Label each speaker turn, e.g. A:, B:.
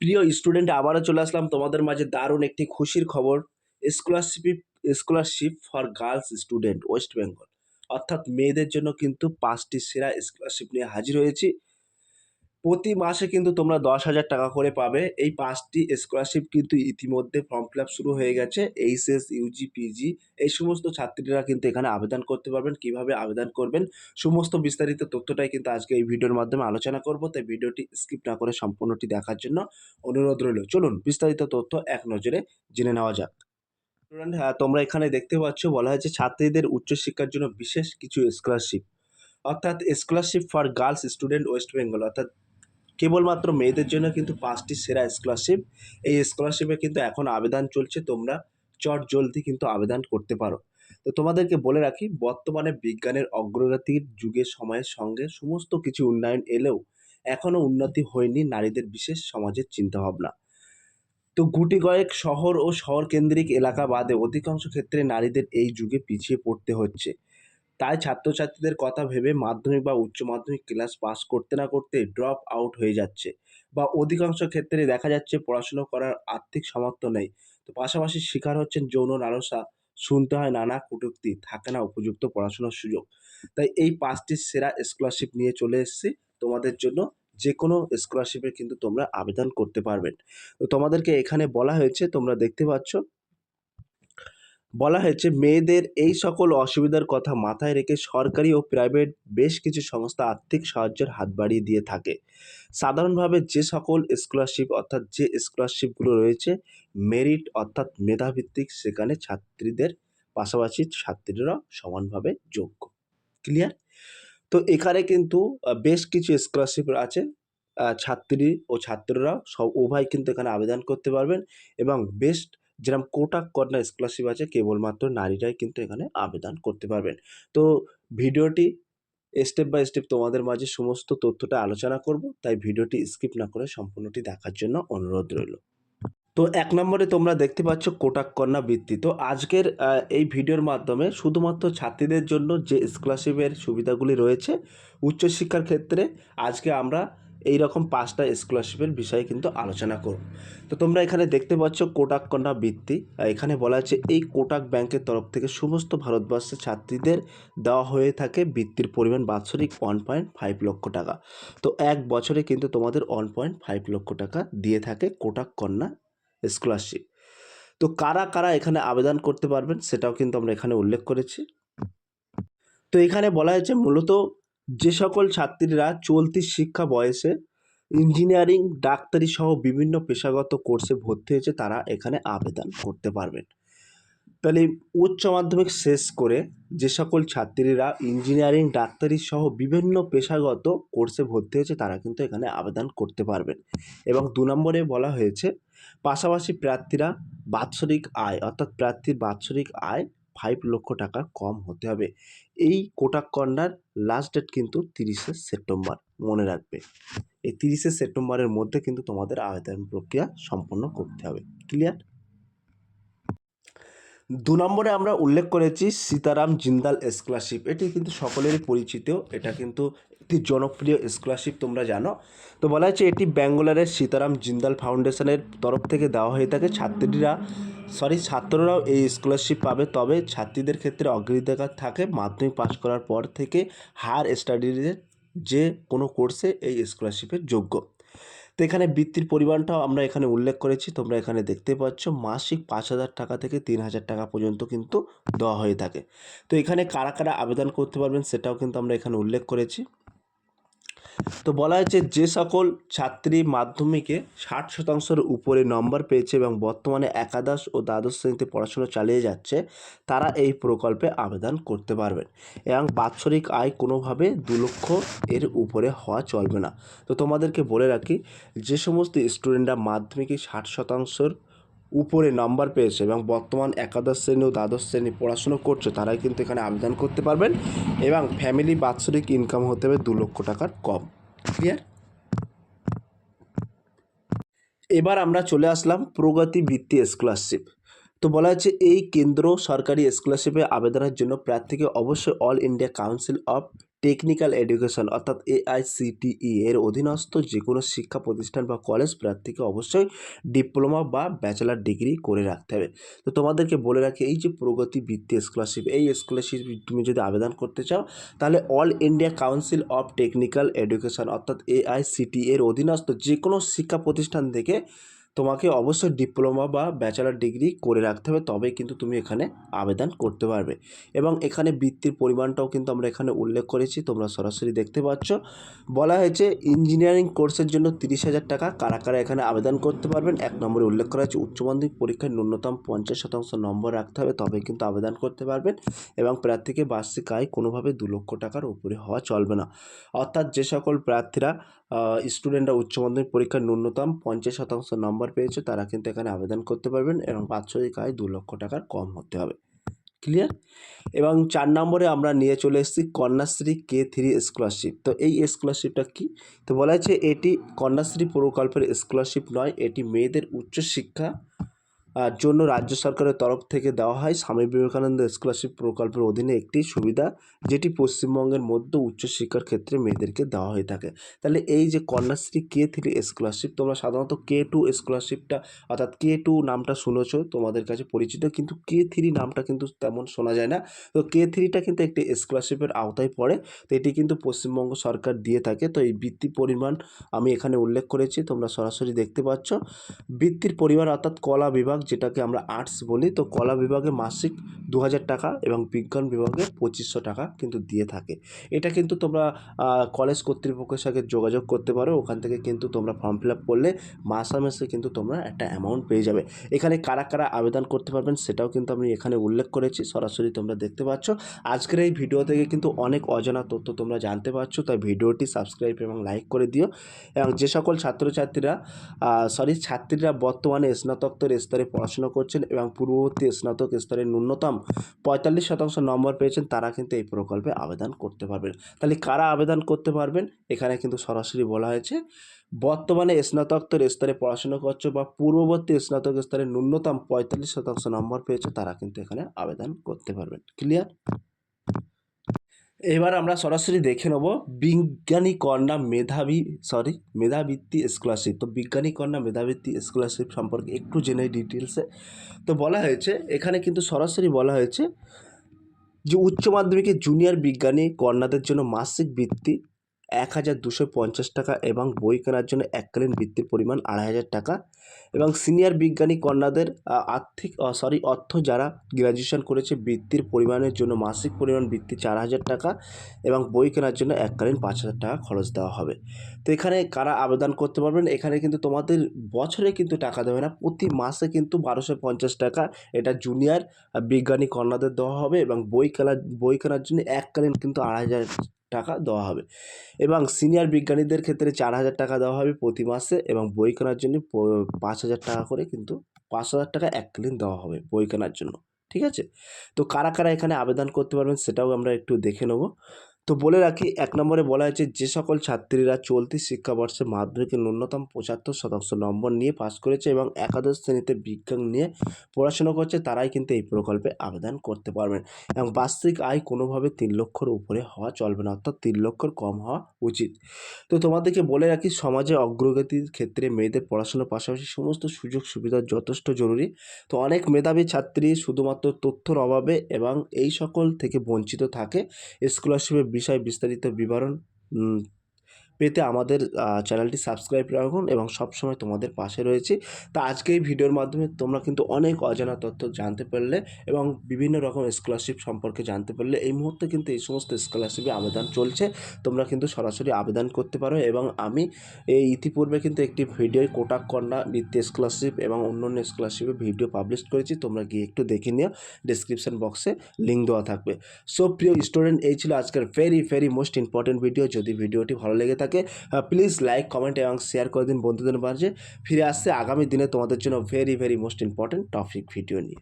A: প্রিয় স্টুডেন্ট আবারও চলে আসলাম। তোমাদের মাঝে দারুণ একটি খুশির খবর। Scholarship scholarship for girls student West Bengal অর্থাৎ মেয়েদের জন্য কিন্তু পাঁচটি সেরা স্কলারশিপ নিয়ে হাজির হয়েছি। প্রতি মাসে কিন্তু তোমরা দশ হাজার টাকা করে পাবে। এই পাঁচটি স্কলারশিপ কিন্তু ইতিমধ্যে ফর্ম ফিল শুরু হয়ে গেছে। এইচএস ইউজি পিজি এই সমস্ত ছাত্রীরা কিন্তু এখানে আবেদন করতে পারবেন, কীভাবে আবেদন করবেন, সমস্ত বিস্তারিত তথ্যটাই কিন্তু আজকে এই ভিডিওর মাধ্যমে আলোচনা করব। তাই ভিডিওটি স্কিপ না করে সম্পূর্ণটি দেখার জন্য অনুরোধ রইল। চলুন বিস্তারিত তথ্য এক নজরে জেনে নেওয়া যাক। স্টুডেন্ট হ্যাঁ তোমরা এখানে দেখতে পাচ্ছ, বলা হয়েছে ছাত্রীদের উচ্চশিক্ষার জন্য বিশেষ কিছু স্কলারশিপ অর্থাৎ scholarship for girls student West Bengal অর্থাৎ কেবলমাত্র মেয়েদের জন্য কিন্তু পাঁচটি সেরা স্কলারশিপ এই স্কলারশিপে কিন্তু এখন আবেদন চলছে, তোমরা চট জলদি কিন্তু আবেদন করতে পারো। তো তোমাদেরকে বলে রাখি, বর্তমানে বিজ্ঞানের অগ্রগতির যুগে সময়ের সঙ্গে সমস্ত কিছু উন্নয়ন এলেও এখনও উন্নতি হয়নি নারীদের বিশেষ সমাজের চিন্তাভাবনা। তো গুটি কয়েক শহর ও শহর কেন্দ্রিক এলাকা বাদে অধিকাংশ ক্ষেত্রে নারীদের এই যুগে পিছিয়ে পড়তে হচ্ছে। তাই ছাত্রছাত্রীদের কথা ভেবে মাধ্যমিক বা উচ্চ মাধ্যমিক ক্লাস পাস করতে না করতে ড্রপ আউট হয়ে যাচ্ছে বা অধিকাংশ ক্ষেত্রে দেখা যাচ্ছে পড়াশুনো করার আর্থিক সামর্থ্য নেই। তো পাশাপাশি শিকার হচ্ছেন যৌন লালসা শুনতে হয় নানা কটূক্তি, থাকে না উপযুক্ত পড়াশোনার সুযোগ। তাই এই পাঁচটি সেরা স্কলারশিপ নিয়ে চলে এসেছি। তোমাদের জন্য যে কোনো স্কলারশিপে কিন্তু তোমরা আবেদন করতে পারবেন। তো তোমাদেরকে এখানে বলা হয়েছে, তোমরা দেখতে পাচ্ছ বলা হয়েছে, মেয়েদের এই সকল অসুবিধার কথা মাথায় রেখে সরকারি ও প্রাইভেট বেশ কিছু সংস্থা আর্থিক সাহায্যের হাত বাড়িয়ে দিয়ে থাকে। সাধারণভাবে যে সকল স্কলারশিপ অর্থাৎ যে স্কলারশিপগুলো রয়েছে মেরিট অর্থাৎ মেধাভিত্তিক, সেখানে ছাত্রীদের পাশাপাশি ছাত্রীরা সমানভাবে যোগ্য। ক্লিয়ার তো এখানে কিন্তু বেশ কিছু স্কলারশিপ আছে। ছাত্রী ও ছাত্ররা সব উভয় কিন্তু এখানে আবেদন করতে পারবেন এবং বেস্ট যেরকম কোটাক কন্যা স্কলারশিপ আছে, কেবলমাত্র নারীরাই কিন্তু এখানে আবেদন করতে পারবেন। তো ভিডিওটি স্টেপ বাই স্টেপ তোমাদের মাঝে সমস্ত তথ্যটা আলোচনা করব, তাই ভিডিওটি স্কিপ না করে সম্পূর্ণটি দেখার জন্য অনুরোধ রইল। তো এক নম্বরে তোমরা দেখতে পাচ্ছ কোটাক কন্যা বৃত্তি। তো আজকের এই ভিডিওর মাধ্যমে শুধুমাত্র ছাত্রীদের জন্য যে স্কলারশিপের সুবিধাগুলি রয়েছে, উচ্চশিক্ষার ক্ষেত্রে আজকে আমরা এই রকম পাঁচটা স্কলারশিপের বিষয়ে কিন্তু আলোচনা করব তো তোমরা এখানে দেখতে পাচ্ছ কোটাক কন্যা বৃত্তি এখানে বলা আছে, এই কোটাক ব্যাংকের তরফ থেকে সমস্ত ভারতবর্ষের ছাত্রীদের দেওয়া হয়ে থাকে বৃত্তির পরিমাণ বাৎসরিক ওয়ান পয়েন্ট ফাইভ লক্ষ টাকা। তো এক বছরে কিন্তু তোমাদের ওয়ান পয়েন্ট ফাইভ লক্ষ টাকা দিয়ে থাকে কোটাক কন্যা স্কলারশিপ তো কারা কারা এখানে আবেদন করতে পারবেন সেটাও কিন্তু আমরা এখানে উল্লেখ করেছি। তো এখানে বলা হয়েছে, মূলত যে সকল ছাত্রীরা চলতি শিক্ষা বয়সে ইঞ্জিনিয়ারিং ডাক্তারি সহ বিভিন্ন পেশাগত কোর্সে ভর্তি হয়েছে, তারা এখানে আবেদন করতে পারবেন। তাহলে উচ্চ মাধ্যমিক শেষ করে যে সকল ছাত্রীরা ইঞ্জিনিয়ারিং ডাক্তারি সহ বিভিন্ন পেশাগত কোর্সে ভর্তি হয়েছে, তারা কিন্তু এখানে আবেদন করতে পারবেন। এবং দু নম্বরে বলা হয়েছে, পাশাপাশি প্রার্থীরা বাৎসরিক আয়, অর্থাৎ প্রার্থীর বাৎসরিক আয় ফাইভ লক্ষ টাকার কম হতে হবে। এই কোটাক কন্যার লাস্ট ডেট কিন্তু তিরিশে সেপ্টেম্বর, মনে রাখবে। এই তিরিশে সেপ্টেম্বরের মধ্যে কিন্তু তোমাদের আবেদন প্রক্রিয়া সম্পন্ন করতে হবে। ক্লিয়ার দু নম্বরে আমরা উল্লেখ করেছি সীতারাম জিন্দাল স্কলারশিপ। এটি কিন্তু সকলেরই পরিচিত। এটা কিন্তু একটি জনপ্রিয় স্কলারশিপ, তোমরা জানো। তো বলা হচ্ছে এটি ব্যাঙ্গালোরের সীতারাম জিন্দাল ফাউন্ডেশনের তরফ থেকে দেওয়া হয়ে থাকে। ছাত্রীরা সরি ছাত্ররাও এই স্কলারশিপ পাবে। তবে ছাত্রীদের ক্ষেত্রে অগ্রাধিকার থাকে। মাধ্যমিক পাশ করার পর থেকে হায়ার স্টাডিজের যে কোনো কোর্সে এই স্কলারশিপের যোগ্য। তো এখানে বৃত্তির পরিমাণটাও আমরা এখানে উল্লেখ করেছি। তোমরা এখানে দেখতে পাচ্ছ মাসিক পাঁচ হাজার টাকা থেকে তিন হাজার টাকা পর্যন্ত কিন্তু দেওয়া হয়ে থাকে। তো এখানে কারা কারা আবেদন করতে পারবেন সেটাও কিন্তু আমরা এখানে উল্লেখ করেছি। তো বলা হয়েছে যে সকল ছাত্রী মাধ্যমিকে ষাট শতাংশের উপরে নম্বর পেয়েছে এবং বর্তমানে একাদশ ও দ্বাদশ শ্রেণীতে পড়াশোনা চালিয়ে যাচ্ছে, তারা এই প্রকল্পে আবেদন করতে পারবেন এবং বাৎসরিক আয় কোনোভাবে দু লক্ষ এর উপরে হওয়া চলবে না। তো তোমাদেরকে বলে রাখি, যে সমস্ত স্টুডেন্টরা মাধ্যমিকে ষাট শতাংশের উপরে নাম্বার পেয়েছে এবং বর্তমান একাদশ শ্রেণি ও দ্বাদশ শ্রেণি পড়াশুনো করছে, তারাই কিন্তু এখানে আবেদন করতে পারবেন এবং ফ্যামিলি বাৎসরিক ইনকাম হতে হবে দু লক্ষ টাকার কম। ক্লিয়ার এবার আমরা চলে আসলাম প্রগতি বৃত্তি স্কলারশিপ তো বলা হচ্ছে এই কেন্দ্র সরকারি স্কলারশিপে আবেদনের জন্য প্রার্থীকে অবশ্যই all India council of technical education, অর্থাৎ এআইসিটিই এর অধীনস্থ যে কোনো শিক্ষা প্রতিষ্ঠান বা কলেজ প্রার্থীকে অবশ্যই ডিপ্লোমা বা ব্যাচেলার ডিগ্রি করে রাখতে হবে। তো তোমাদেরকে বলে রাখি, এই যে প্রগতি বৃত্তি স্কলারশিপ এই স্কলারশিপ তুমি যদি আবেদন করতে চাও, তাহলে all India council of technical education অর্থাৎ এআইসিটি এর অধীনস্থ যে কোনো শিক্ষা প্রতিষ্ঠান থেকে তোমাকে অবশ্যই ডিপ্লোমা বা ব্যাচেলার ডিগ্রি করে রাখতে হবে, তবেই কিন্তু তুমি এখানে আবেদন করতে পারবে। এবং এখানে বৃত্তির পরিমাণটাও কিন্তু আমরা এখানে উল্লেখ করেছি, তোমরা সরাসরি দেখতে পাচ্ছ। বলা হয়েছে ইঞ্জিনিয়ারিং কোর্সের জন্য তিরিশ হাজার টাকা কারা কারা এখানে আবেদন করতে পারবেন। এক নম্বরে উল্লেখ করা হয়েছে, উচ্চ মাধ্যমিক পরীক্ষায় ন্যূনতম পঞ্চাশ শতাংশ নম্বর রাখতে হবে, তবেই কিন্তু আবেদন করতে পারবেন। এবং প্রার্থীকে বার্ষিক আয় কোনোভাবে দু লক্ষ টাকার উপরে হওয়া চলবে না। অর্থাৎ যে সকল প্রার্থীরা স্টুডেন্টরা উচ্চ মাধ্যমিক পরীক্ষার ন্যূনতম পঞ্চাশ শতাংশ নম্বর পেয়েছে, তারা কিন্তু এখানে আবেদন করতে পারবেন এবং বাৎসরিক আয় দু লক্ষ টাকার কম হতে হবে। ক্লিয়ার এবং চার নম্বরে আমরা নিয়ে চলে এসেছি কন্যাশ্রী কে থ্রি স্কলারশিপ তো এই স্কলারশিপটা কি? তো বলা হয়েছে এটি কন্যাশ্রী প্রকল্পের স্কলারশিপ নয়, এটি মেয়েদের উচ্চশিক্ষা জন্য রাজ্য সরকারের তরফ থেকে দেওয়া হয় স্বামী বিবেকানন্দ স্কলারশিপ প্রকল্পের অধীনে একটি সুবিধা, যেটি পশ্চিমবঙ্গের মধ্যে উচ্চশিক্ষার ক্ষেত্রে মেয়েদেরকে দেওয়া হয়ে থাকে। তাহলে এই যে কন্যাশ্রী, কে থ্রি স্কলারশিপ? তোমরা সাধারণত কে টু স্কলারশিপটা, অর্থাৎ কে টু নামটা শুনেছ, তোমাদের কাছে পরিচিত, কিন্তু কে থ্রি নামটা কিন্তু তেমন শোনা যায় না। তো কে থ্রিটা কিন্তু একটি স্কলারশিপের আওতায় পড়ে, তো এটি কিন্তু পশ্চিমবঙ্গ সরকার দিয়ে থাকে। তো এই বৃত্তি পরিমাণ আমি এখানে উল্লেখ করেছি, তোমরা সরাসরি দেখতে পাচ্ছ। বৃত্তির পরিমাণ, অর্থাৎ কলা বিভাগ যেটাকে আমরা আর্টস বলি তো কলা বিভাগে মাসিক দু হাজার টাকা এবং বিজ্ঞান বিভাগে পঁচিশশো টাকা কিন্তু দিয়ে থাকে। এটা কিন্তু তোমরা কলেজ কর্তৃপক্ষের সাথে যোগাযোগ করতে পারো। ওখান থেকে কিন্তু তোমরা ফর্ম ফিল আপ করলে মাসে মাসে কিন্তু তোমরা একটা অ্যামাউন্ট পেয়ে যাবে। এখানে কারা কারা আবেদন করতে পারবেন সেটাও কিন্তু আমি এখানে উল্লেখ করেছি, সরাসরি তোমরা দেখতে পাচ্ছ। আজকের এই ভিডিও থেকে কিন্তু অনেক অজানা তথ্য তোমরা জানতে পারছ, তাই ভিডিওটি সাবস্ক্রাইব এবং লাইক করে দিও। এবং যে সকল ছাত্রছাত্রীরা সরি ছাত্রীরা বর্তমানে স্নাতকোত্তর স্তরে পড়াশোনা করছেন এবং পূর্ববর্তী স্নাতক স্তরে ন্যূনতম পঁয়তাল্লিশ শতাংশ নম্বর পেয়েছেন, তারা কিন্তু এই প্রকল্পে আবেদন করতে পারবেন। তাহলে কারা আবেদন করতে পারবেন? এখানে কিন্তু সরাসরি বলা হয়েছে, বর্তমানে স্নাতকোত্তর স্তরে পড়াশোনা করছে বা পূর্ববর্তী স্নাতক স্তরে ন্যূনতম পঁয়তাল্লিশ শতাংশ নম্বর পেয়েছে, তারা কিন্তু এখানে আবেদন করতে পারবেন। ক্লিয়ার এবার আমরা সরাসরি দেখে নেব বিজ্ঞানী কন্যা মেধাবী সরি মেধাবৃত্তি স্কলারশিপ তো বিজ্ঞানী কন্যা মেধাবৃত্তি স্কলারশিপ সম্পর্কে একটু জেনে ডিটেলসে তো বলা হয়েছে, এখানে কিন্তু সরাসরি বলা হয়েছে যে উচ্চ মাধ্যমিকে জুনিয়র বিজ্ঞানী কন্যাদের জন্য মাসিক বৃত্তি এক হাজার দুশো পঞ্চাশ টাকা এবং বই কেনার জন্য এককালীন বৃত্তির পরিমাণ আড়াই হাজার টাকা। এবং সিনিয়র বিজ্ঞানী কন্যাদের আর্থিক সরি অর্থ যারা গ্র্যাজুয়েশন করেছে, বৃত্তির পরিমাণের জন্য মাসিক পরিমাণ বৃত্তি চার হাজার টাকা এবং বই কেনার জন্য এককালীন পাঁচ হাজার টাকা খরচ দেওয়া হবে। তো এখানে কারা আবেদন করতে পারবেন? এখানে কিন্তু তোমাদের বছরে কিন্তু টাকা দেবে না, প্রতি মাসে কিন্তু বারোশো পঞ্চাশ টাকা এটা জুনিয়র বিজ্ঞানী কন্যাদের দেওয়া হবে এবং বই কেনার বই কেনার জন্য এককালীন কিন্তু আড়াই হাজার টাকা দেওয়া হবে। এবং সিনিয়র বিজ্ঞানীদের ক্ষেত্রে চার হাজার টাকা দেওয়া হবে প্রতি মাসে এবং বই কেনার জন্য পাঁচ হাজার টাকা করে কিন্তু পাঁচ হাজার টাকা এককালীন দেওয়া হবে বই কেনার জন্য, ঠিক আছে? তো কারা কারা এখানে আবেদন করতে পারবেন সেটাও আমরা একটু দেখে নেব। তো বলে রাখি, এক নম্বরে বলা হয়েছে, যে সকল ছাত্রীরা চলতি শিক্ষাবর্ষে মাধ্যমিকে ন্যূনতম পঁচাত্তর শতাংশ নম্বর নিয়ে পাশ করেছে এবং একাদশ শ্রেণীতে বিজ্ঞান নিয়ে পড়াশোনা করছে, তারাই কিন্তু এই প্রকল্পে আবেদন করতে পারবেন এবং বার্ষিক আয় কোনোভাবে তিন লক্ষর উপরে হওয়া চলবে না, অর্থাৎ তিন লক্ষর কম হওয়া উচিত। তো তোমাদেরকে বলে রাখি, সমাজে অগ্রগতির ক্ষেত্রে মেয়েদের পড়াশোনার পাশাপাশি সমস্ত সুযোগ সুবিধা যথেষ্ট জরুরি। তো অনেক মেধাবী ছাত্রী শুধুমাত্র তথ্যর অভাবে এবং এই সকল থেকে বঞ্চিত থাকে স্কলারশিপের বিষয়ে বিস্তারিত বিবরণ পেতে আমাদের চ্যানেলটি সাবস্ক্রাইব রাখুন এবং সবসময় তোমাদের পাশে রয়েছি। তা আজকে এই ভিডিওর মাধ্যমে তোমরা কিন্তু অনেক অজানা তথ্য জানতে পারলে এবং বিভিন্ন রকম স্কলারশিপ সম্পর্কে জানতে পারলে এই মুহূর্তে কিন্তু এই সমস্ত স্কলারশিপে আবেদন চলছে। তোমরা কিন্তু সরাসরি আবেদন করতে পারো এবং আমি এই ইতিপূর্বে কিন্তু একটি ভিডিও কোটাক কন্যা নৃত্য স্কলারশিপ এবং অন্যান্য স্কলারশিপের ভিডিও পাবলিশ করেছি। তোমরা গিয়ে একটু দেখে নিও ডিসক্রিপশন বক্সে লিঙ্ক দেওয়া থাকবে। সো প্রিয় স্টুডেন্ট এই ছিল আজকের very very most important video যদি ভিডিওটি ভালো লেগে থাকে প্লিজ লাইক কমেন্ট এবং শেয়ার করে দিন বন্ধুদের মাঝে। ফিরে আসছে আগামী দিনে তোমাদের জন্য very very most important topic video নিয়ে।